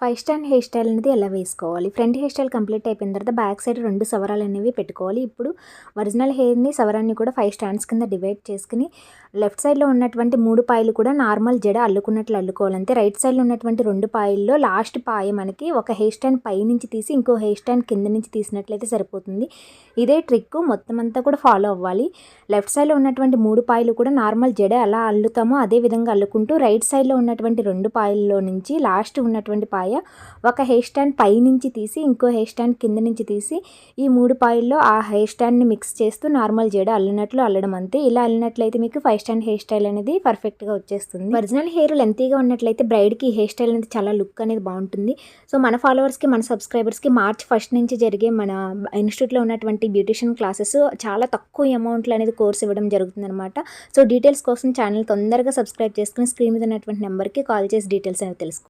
Five stand hair style అనేది ఎలా వేసుకోవాలి? ఫ్రంట్ హెయిర్ స్టైల్ కంప్లీట్ అయిపోయిన తర్వాత బ్యాక్ సైడ్ రెండు సవరాలు అనేవి పెట్టుకోవాలి. ఇప్పుడు ఒరిజినల్ హెయిర్ని సవరాన్ని కూడా ఫైవ్ స్టాండ్స్ కింద డివైడ్ చేసుకుని లెఫ్ట్ సైడ్లో ఉన్నటువంటి మూడు పాయలు కూడా నార్మల్ జడ అల్లుకున్నట్లు అల్లుకోవాలి అంతే రైట్ సైడ్లో ఉన్నటువంటి రెండు పాయల్లో లాస్ట్ పాయ మనకి ఒక హెయిర్ స్టాండ్ పై నుంచి తీసి ఇంకో హెయిర్ స్టాండ్ కింద నుంచి తీసినట్లయితే సరిపోతుంది. ఇదే ట్రిక్ మొత్తం అంతా కూడా ఫాలో అవ్వాలి. లెఫ్ట్ సైడ్లో ఉన్నటువంటి మూడు పాయలు కూడా నార్మల్ జడ ఎలా అల్లుతామో అదే విధంగా అల్లుకుంటూ రైట్ సైడ్లో ఉన్నటువంటి రెండు పాయల్లో నుంచి లాస్ట్ ఉన్నటువంటి పాయ ఒక హెయిర్ స్టాండ్ పై నుంచి తీసి ఇంకో హెయిర్ స్టాండ్ కింద నుంచి తీసి ఈ మూడు పాయల్లో ఆ హెయిర్ స్టాండ్ని మిక్స్ చేస్తూ నార్మల్ జడ అల్లినట్లు అల్లడం అంతే. ఇలా అల్లినట్లయితే మీకు ఫైవ్ స్టాండ్ హెయిర్ స్టైల్ అనేది పర్ఫెక్ట్గా వచ్చేస్తుంది. ఒరిజినల్ హెయిర్ లెంతీగా ఉన్నట్లయితే బ్రైడ్కి హెయిర్ స్టైల్ అనేది చాలా లుక్ అనేది బాగుంటుంది. సో మన ఫాలోవర్స్కి మన సబ్స్క్రైబర్స్కి మార్చ్ ఫస్ట్ నుంచి జరిగే మన ఇన్స్టిట్యూట్లో ఉన్నటువంటి బ్యూటిషియన్ క్లాసెస్ చాలా తక్కువ అమౌంట్లో అనేది కోర్స్ ఇవ్వడం జరుగుతుంది అనమాట సో డీటెయిల్స్ కోసం ఛానల్ తొందరగా సబ్స్క్రైబ్ చేసుకుని స్క్రీన్ మీద ఉన్నటువంటి నెంబర్కి కాల్ చేసి డీటెయిల్స్ అనేవి తెలుసుకో